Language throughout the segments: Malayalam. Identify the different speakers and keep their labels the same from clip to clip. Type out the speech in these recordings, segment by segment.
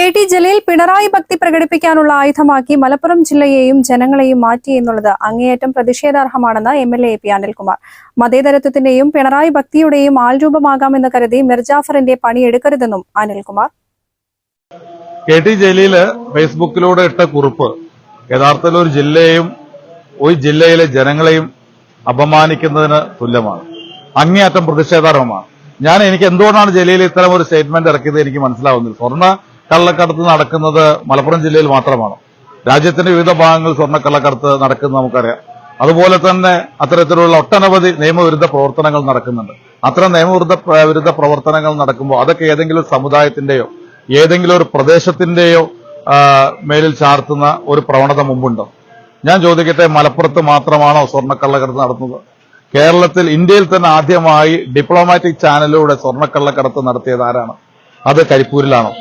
Speaker 1: കെ ടി ജലീൽ പിണറായി ഭക്തി പ്രകടിപ്പിക്കാനുള്ള ആയുധമാക്കി മലപ്പുറം ജില്ലയെയും ജനങ്ങളെയും മാറ്റി എന്നുള്ളത് അങ്ങേയറ്റം പ്രതിഷേധാർഹമാണെന്ന് M L A P Anilkumar. മതേതരത്വത്തിന്റെയും Pinarayi ഭക്തിയുടെയും ആൾരൂപമാകാമെന്ന് കരുതി മിർജാഫറിന്റെ പണിയെടുക്കരുതെന്നും അനിൽകുമാർ.
Speaker 2: കെ ടി ജലീൽ ഫേസ്ബുക്കിലൂടെ ഇട്ട കുറിപ്പ് യഥാർത്ഥത്തിൽ ഒരു ജില്ലയെയും ഒരു ജില്ലയിലെ ജനങ്ങളെയും അപമാനിക്കുന്നതിന് തുല്യമാണ്. അങ്ങേയറ്റം പ്രതിഷേധാർഹമാണ്. ഞാൻ എനിക്ക് എന്തുകൊണ്ടാണ് ജലീൽ ഇത്തരം ഒരു സ്റ്റേറ്റ്മെന്റ് ഇറക്കിയത് എനിക്ക് മനസ്സിലാവുന്നില്ല. സ്വർണ കള്ളക്കടത്ത് നടക്കുന്നത് മലപ്പുറം ജില്ലയിൽ മാത്രമാണ്. രാജ്യത്തിന്റെ വിവിധ ഭാഗങ്ങളിൽ സ്വർണക്കള്ളക്കടത്ത് നടക്കുന്നത് നമുക്കറിയാം. അതുപോലെ തന്നെ അത്തരത്തിലുള്ള ഒട്ടനവധി നിയമവിരുദ്ധ പ്രവർത്തനങ്ങൾ നടക്കുന്നുണ്ട്. അത്തരം നിയമവിരുദ്ധ വിരുദ്ധ പ്രവർത്തനങ്ങൾ നടക്കുമ്പോൾ അതൊക്കെ ഏതെങ്കിലും സമുദായത്തിന്റെയോ ഏതെങ്കിലും ഒരു പ്രദേശത്തിന്റെയോ മേലിൽ ചാർത്തുന്ന ഒരു പ്രവണത മുമ്പുണ്ടോ? ഞാൻ ചോദിക്കട്ടെ മലപ്പുറത്ത് മാത്രമാണോ സ്വർണക്കള്ളക്കടത്ത് നടത്തുന്നത്? കേരളത്തിൽ ഇന്ത്യയിൽ തന്നെ ആദ്യമായി ഡിപ്ലോമാറ്റിക് ചാനലിലൂടെ സ്വർണക്കള്ളക്കടത്ത് നടത്തിയത് ആരാണ്? അത് കരിപ്പൂരിലാണോ?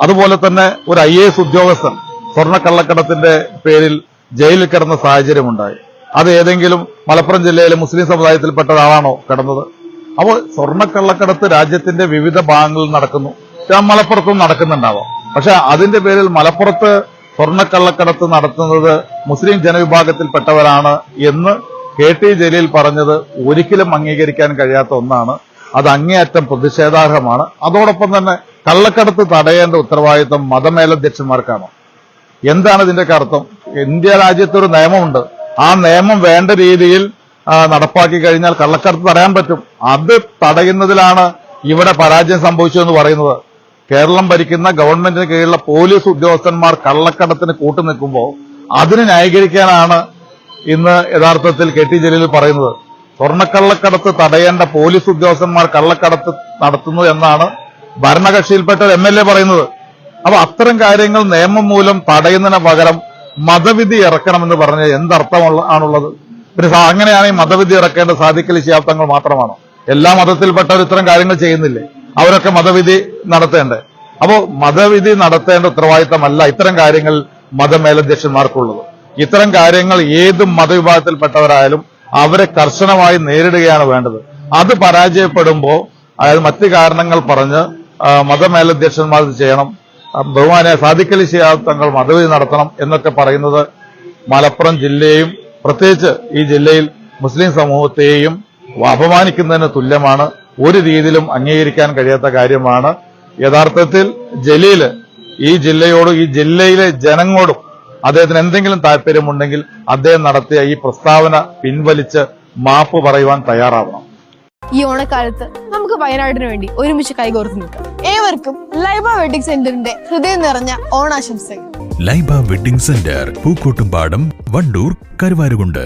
Speaker 2: അതുപോലെ തന്നെ ഒരു ഐ എ എസ് ഉദ്യോഗസ്ഥൻ സ്വർണക്കള്ളക്കടത്തിന്റെ പേരിൽ ജയിലിൽ കിടന്ന സാഹചര്യമുണ്ടായി. അത് ഏതെങ്കിലും മലപ്പുറം ജില്ലയിലെ മുസ്ലിം സമുദായത്തിൽപ്പെട്ട ഒരാളാണോ കിടന്നത്? അപ്പോൾ സ്വർണക്കള്ളക്കടത്ത് രാജ്യത്തിന്റെ വിവിധ ഭാഗങ്ങളിൽ നടക്കുന്നു. മലപ്പുറത്തും നടക്കുന്നുണ്ടാവാം. പക്ഷെ അതിന്റെ പേരിൽ മലപ്പുറത്ത് സ്വർണക്കള്ളക്കടത്ത് നടത്തുന്നത് മുസ്ലിം ജനവിഭാഗത്തിൽപ്പെട്ടവരാണ് എന്ന് കെ ടി ജലീൽ പറഞ്ഞത് ഒരിക്കലും അംഗീകരിക്കാൻ കഴിയാത്ത ഒന്നാണ്. അത് അങ്ങേയറ്റം പ്രതിഷേധാർഹമാണ്. അതോടൊപ്പം തന്നെ കള്ളക്കടത്ത് തടയേണ്ട ഉത്തരവാദിത്വം മതമേലധ്യക്ഷന്മാർക്കാണ്. എന്താണ് ഇതിന്റെ അർത്ഥം? ഇന്ത്യ രാജ്യത്തൊരു നിയമമുണ്ട്. ആ നിയമം വേണ്ട രീതിയിൽ നടപ്പാക്കി കഴിഞ്ഞാൽ കള്ളക്കടത്ത് തടയാൻ പറ്റും. അത് തടയുന്നതിലാണ് ഇവിടെ പരാജയം സംഭവിച്ചതെന്ന് പറയുന്നത്. കേരളം ഭരിക്കുന്ന ഗവൺമെന്റിന് കീഴിലുള്ള പോലീസ് ഉദ്യോഗസ്ഥന്മാർ കള്ളക്കടത്തിന് കൂട്ടുനിൽക്കുമ്പോൾ അതിന് ന്യായീകരിക്കാനാണ് ഇന്ന് യഥാർത്ഥത്തിൽ കെ ജലീൽ പറയുന്നത്. സ്വർണക്കള്ളക്കടത്ത് തടയേണ്ട പോലീസ് ഉദ്യോഗസ്ഥന്മാർ കള്ളക്കടത്ത് നടത്തുന്നു എന്നാണ് ഭരണകക്ഷിയിൽപ്പെട്ട എം എൽ എ പറയുന്നത്. അപ്പൊ അത്തരം കാര്യങ്ങൾ നിയമം മൂലം തടയുന്നതിന് പകരം മതവിധി ഇറക്കണമെന്ന് പറഞ്ഞ എന്തർത്ഥമുള്ള ആണുള്ളത്? പിന്നെ അങ്ങനെയാണെങ്കിൽ മതവിധി ഇറക്കേണ്ട സാധിക്കൽ ശിയാബ്ദങ്ങൾ മാത്രമാണോ? എല്ലാ മതത്തിൽപ്പെട്ടവർ ഇത്തരം കാര്യങ്ങൾ ചെയ്യുന്നില്ലേ? അവരൊക്കെ മതവിധി നടത്തേണ്ടേ? അപ്പോ മതവിധി നടത്തേണ്ട ഉത്തരവാദിത്തമല്ല ഇത്തരം കാര്യങ്ങൾ മതമേലധ്യക്ഷന്മാർക്കുള്ളത്. ഇത്തരം കാര്യങ്ങൾ ഏത് മതവിഭാഗത്തിൽപ്പെട്ടവരായാലും അവരെ കർശനമായി നേരിടുകയാണ് വേണ്ടത്. അത് പരാജയപ്പെടുമ്പോൾ അതായത് മറ്റ് കാരണങ്ങൾ പറഞ്ഞ് മതമേലധ്യക്ഷന്മാർ ചെയ്യണം ബഹുമാനെ സാധിക്കലി തങ്ങൾ മതവിധി നടത്തണം എന്നൊക്കെ പറയുന്നത് മലപ്പുറം ജില്ലയെയും പ്രത്യേകിച്ച് ഈ ജില്ലയിൽ മുസ്ലിം സമൂഹത്തെയും അപമാനിക്കുന്നതിന് തുല്യമാണ്. ഒരു രീതിയിലും അംഗീകരിക്കാൻ കഴിയാത്ത കാര്യമാണ്. യഥാർത്ഥത്തിൽ ജലീൽ ഈ ജില്ലയോടും ഈ ജില്ലയിലെ ജനങ്ങളോടും അദ്ദേഹത്തിന് എന്തെങ്കിലും താല്പര്യമുണ്ടെങ്കിൽ അദ്ദേഹം നടത്തിയ ഈ പ്രസ്താവന പിൻവലിച്ച് മാപ്പ് പറയുവാൻ തയ്യാറാവണം.
Speaker 3: ഈ ഓണക്കാലത്ത് നമുക്ക് വയനാടിന് വേണ്ടി ഒരുമിച്ച് കൈകോർത്ത് നിൽക്കാം. ഏവർക്കും ലൈബ വെഡിങ് സെന്ററിന്റെ ഹൃദയം നിറഞ്ഞ ഓണാശംസകൾ.
Speaker 4: Laiba wedding centre Pookkottumpadam Vandoor Karuvarakundu.